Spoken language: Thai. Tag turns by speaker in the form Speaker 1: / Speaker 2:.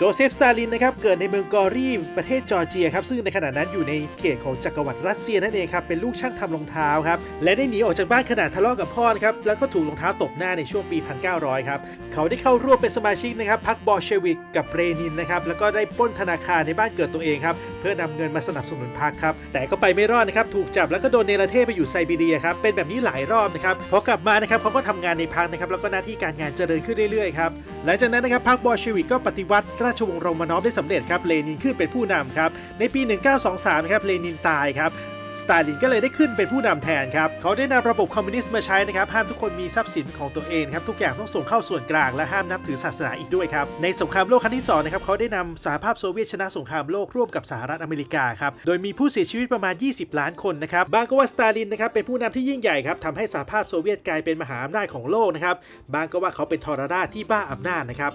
Speaker 1: โจเซฟ สตาลินนะครับ เกิดในเมืองกอรีประเทศจอร์เจียครับ ซึ่งในขณะนั้นอยู่ในเขตของจักรวรรดิรัสเซียนั่นเองครับ เป็นลูกช่างทำรองเท้าครับ และได้หนีออกจากบ้านขณะทะเลาะกับพ่อนครับ แล้วก็ถูกรองเท้าตบหน้าในช่วงปี 1900 ครับ เขาได้เข้าร่วมเป็นสมาชิกนะครับพรรคบอลเชวิกกับเรนินนะครับ แล้วก็ได้ปล้นธนาคารในบ้านเกิดตัวเองครับ เพื่อนำเงินมาสนับสนุนพรรคครับ แต่ก็ไปไม่รอดนะครับ ถูกจับแล้วก็โดนเนรเทศไปอยู่ไซบีเรียครับ เป็นแบบนี้หลายรอบนะครับ พอกลับมานะครับเขาก็ทำงานในพรรคนะครับ แล้วก็หน้าที่การงานเจริญขึ้นเรื่อยๆครับหลังจากนั้นนะครับพรรคบอลเชวิกก็ปฏิวัติราชวงศ์โรมานอฟได้สำเร็จครับเลนินขึ้นเป็นผู้นำครับในปี 1923 นะครับเลนินตายครับ สตาลินก็เลยได้ขึ้นเป็นผู้นำแทนครับ เขาได้นำระบบคอมมิวนิสต์มาใช้นะครับ ห้ามทุกคนมีทรัพย์สินของตัวเองครับ ทุกอย่างต้องส่งเข้าส่วนกลาง และห้ามนับถือศาสนาอีกด้วยครับ ในสงครามโลกครั้งที่2นะครับ เขาได้นำสหภาพโซเวียตชนะสงครามโลกร่วมกับสหรัฐอเมริกาครับ โดยมีผู้เสียชีวิตประมาณ 20 ล้านคนนะครับ บางก็ว่าสตาลินนะครับเป็นผู้นำที่ยิ่งใหญ่ครับทำให้สหภาพโซเวียตกลายเป็นมหาอำนาจของโลกนะครับ บางก็ว่าเขาเป็นทรราชที่บ้าอำนาจนะครับ